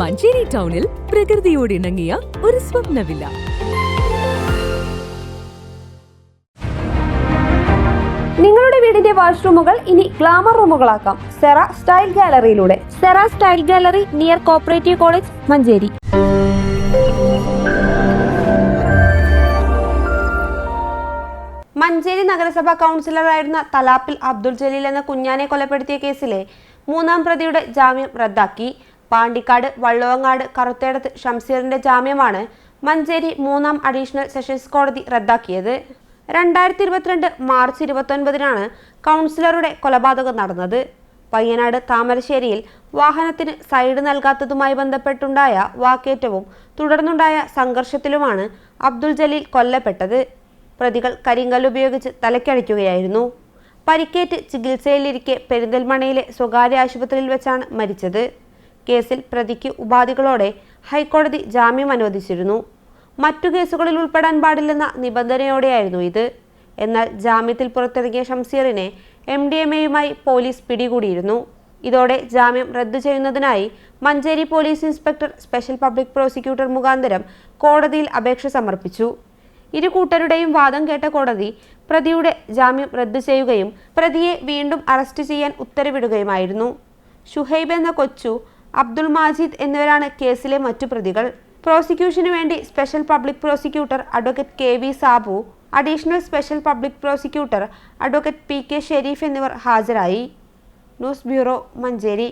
മഞ്ചേരി ടൗണിൽ പ്രകൃതിയോട് ഇണങ്ങിയ ഒരു സ്വപ്നവില്ല. നിങ്ങളുടെ വീടിന്റെ വാഷ്റൂമുകൾ ഇനി ഗ്ലാമർ റൂമുകളാക്കാം. Sera style ഗാലറിയിലൂടെ. Sera style gallery near cooperative college Manjeri. Manjeri നഗരസഭാ കൗൺസിലറായിരുന്ന തലാപ്പിൽ അബ്ദുൾ ജലീൽ എന്ന കുഞ്ഞാനെ കൊലപ്പെടുത്തിയ കേസിലെ മൂന്നാം പ്രതിയുടെ ജാമ്യം റദ്ദാക്കി. പാണ്ടിക്കാട് വള്ളുവങ്ങാട് കറുത്തേടത്ത് ഷംസീറിന്റെ ജാമ്യമാണ് മഞ്ചേരി മൂന്നാം അഡീഷണൽ സെഷൻസ് കോടതി റദ്ദാക്കിയത്. രണ്ടായിരത്തി ഇരുപത്തിരണ്ട് മാർച്ച് ഇരുപത്തൊൻപതിനാണ് കൗൺസിലറുടെ കൊലപാതകം നടന്നത്. പയ്യനാട് താമരശ്ശേരിയിൽ വാഹനത്തിന് സൈഡ് നൽകാത്തതുമായി ബന്ധപ്പെട്ടുണ്ടായ വാക്കേറ്റവും തുടർന്നുണ്ടായ സംഘർഷത്തിലുമാണ് അബ്ദുൾ ജലീൽ കൊല്ലപ്പെട്ടത്. പ്രതികൾ കരിങ്കല്ല് ഉപയോഗിച്ച് തലയ്ക്കടിക്കുകയായിരുന്നു പരിക്കേറ്റ് ചികിത്സയിലിരിക്കെ പെരിന്തൽമണയിലെ സ്വകാര്യ ആശുപത്രിയിൽ വെച്ചാണ് മരിച്ചത്. കേസിൽ പ്രതിക്ക് ഉപാധികളോടെ ഹൈക്കോടതി ജാമ്യം അനുവദിച്ചിരുന്നു. മറ്റു കേസുകളിൽ ഉൾപ്പെടാൻ പാടില്ലെന്ന നിബന്ധനയോടെയായിരുന്നു ഇത്. എന്നാൽ ജാമ്യത്തിൽ പുറത്തിറങ്ങിയ ഷംസീറിനെ എം ഡി എം എയുമായി പോലീസ് പിടികൂടിയിരുന്നു. ഇതോടെ ജാമ്യം റദ്ദു ചെയ്യുന്നതിനായി Manjeri police inspector special public prosecutor മുഖാന്തരം കോടതിയിൽ അപേക്ഷ സമർപ്പിച്ചു. ഇരു കൂട്ടരുടെയും വാദം കേട്ട കോടതി പ്രതിയുടെ ജാമ്യം റദ്ദു ചെയ്യുകയും പ്രതിയെ വീണ്ടും അറസ്റ്റ് ചെയ്യാൻ ഉത്തരവിടുകയുമായിരുന്നു. ഷുഹൈബ് എന്ന കൊച്ചു അബ്ദുൾ മാജിദ് എന്നിവരാണ് കേസിലെ മറ്റു പ്രതികൾ. പ്രോസിക്യൂഷനു വേണ്ടി special public prosecutor advocate K V Sabu additional special public prosecutor advocate P K Sharif എന്നിവർ ഹാജരായി. News bureau Manjeri.